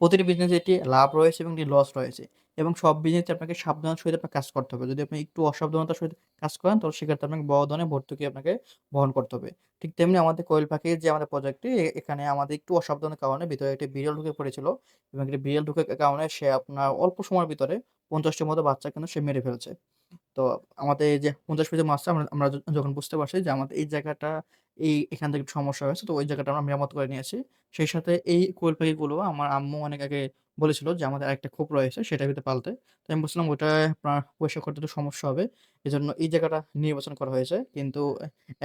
প্রতিটি বিজনেসে একটি লাভ রয়েছে এবং একটি লস রয়েছে এবং সব বিজনেসে আপনাকে সাবধানতার সহিত আপনার কাজ করতে হবে। যদি আপনি একটু অসাবধানতার সহিত কাজ করেন, তাহলে সেক্ষেত্রে আপনাকে বড় ধরনের ভর্তুকি আপনাকে বহন করতে হবে। ঠিক তেমনি আমাদের কোয়েল পাখির যে আমাদের প্রজেক্টটি এখানে আমাদের একটু অসাবধানের কারণে ভিতরে একটি বিড়াল ঢুকে পড়েছিল এবং একটি বিড়াল ঢুকে কারণে সে আপনার অল্প সময়ের ভিতরে পঞ্চাশটির মতো বাচ্চা কিন্তু সে মেরে ফেলছে। তো আমাদের এই যে ৫০ পিসের মাছটা আমরা আমরা যখন বুঝতে পারছি যে আমাদের এই জায়গাটা, এই এখান থেকে সমস্যা হয়েছে। তো ওই জায়গাটা আমরা মেরামত করে নিয়েছি। সেই সাথে এই কোয়েল পাখিগুলো আমার আম্মু অনেক আগে বলেছিল যে আমাদের আরেকটা খোপ রয়েছে সেটা ভিতরে পালতে। তো আমি বলছিলাম ওটা আপনার পরিষ্কার করতে একটু সমস্যা হবে। এজন্য এই জায়গাটা নির্বাচন করা হয়েছে। কিন্তু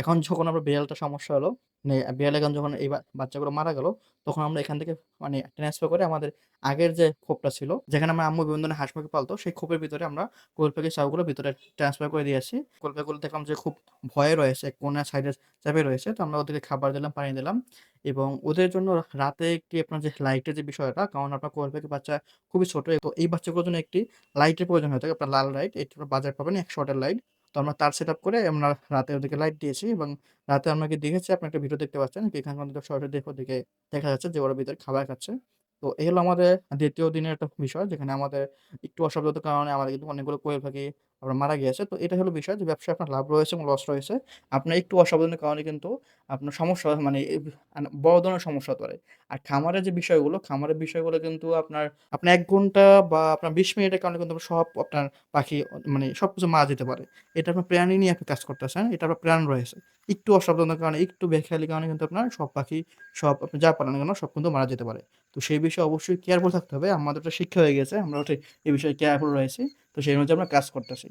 এখন যখন আমরা বিড়ালটার সমস্যা হলো, মানে বিড়াল এখন যখন এই বাচ্চাগুলো মারা গেল, তখন আমরা এখান থেকে মানে ট্রান্সফার করে আমাদের আগের যে খোপটা ছিল, যেখানে আমার আম্মু বিভিন্ন ধরনের হাঁস-মুরগি পালতো, সেই খোপের ভিতরে আমরা কোয়েল পাখির ছাউগুলো ভিতরে ট্রান্সফার করে দিয়েছি। পাখিগুলো দেখলাম যে খুব ভয়ে রয়েছে, কোণা সাইডে চাপে রয়েছে। তো আমরা ওদেরকে খাবার দিলাম, পানি দিলাম এবং ওদের জন্য রাতে একটি আপনার যে লাইটের যে বিষয়টা, কারণ আপনার কোয়েল পাখির বাচ্চা খুবই ছোট। তো এই বাচ্চাগুলোর জন্য একটি লাইটের প্রয়োজন হয়ে থাকে। আপনার লাল লাইট, এটি বাজারে পাবেন ১০০ ওয়াটের লাইট। তো আমরা তার সেটআপ করে আমরা রাতে ওদেরকে লাইট দিয়েছি এবং রাতে আমরা কি দেখেছি আপনি একটা ভিডিও দেখতে পাচ্ছেন। এখানে কিন্তু সরাসরি দেখে ওদিকে দেখা যাচ্ছে যে ওরা ভিতরে খাবার খাচ্ছে। তো এই হলো আমাদের দ্বিতীয় দিনের একটা বিষয় যেখানে আমাদের একটু অসাবধানতার কারণে আমাদের কিন্তু অনেকগুলো কোয়েল পাখি আপনার মারা গিয়েছে। তো এটা হলো বিষয় যে ব্যবসায় আপনার লাভ রয়েছে এবং লস রয়েছে। আপনার একটু অসাবধানের কারণে কিন্তু আপনার সমস্যা মানে এ বড় ধরনের সমস্যা পারে। আর খামারের যে বিষয়গুলো, খামারের বিষয়গুলো কিন্তু আপনার, আপনার এক ঘণ্টা বা আপনার ২০ মিনিটের কারণে কিন্তু সব আপনার পাখি মানে সব কিছু মারা যেতে পারে। এটা আপনার প্রাণী নিয়ে আপনি কাজ করতেছেন। এটা আপনার প্রাণ রয়েছে। একটু অসাবধানতার কারণে, একটু বেখেয়ালির কারণে কিন্তু আপনার সব পাখি, সব আপনি যা পালেন কেন সব কিন্তু মারা যেতে পারে। তো সেই বিষয়ে অবশ্যই কেয়ারফুল থাকতে হবে। আমাদের শিক্ষা হয়ে গেছে। আমরা এই বিষয়ে কেয়ারফুল রয়েছি। তো সেই অনুযায়ী আমরা কাজ করতেছি।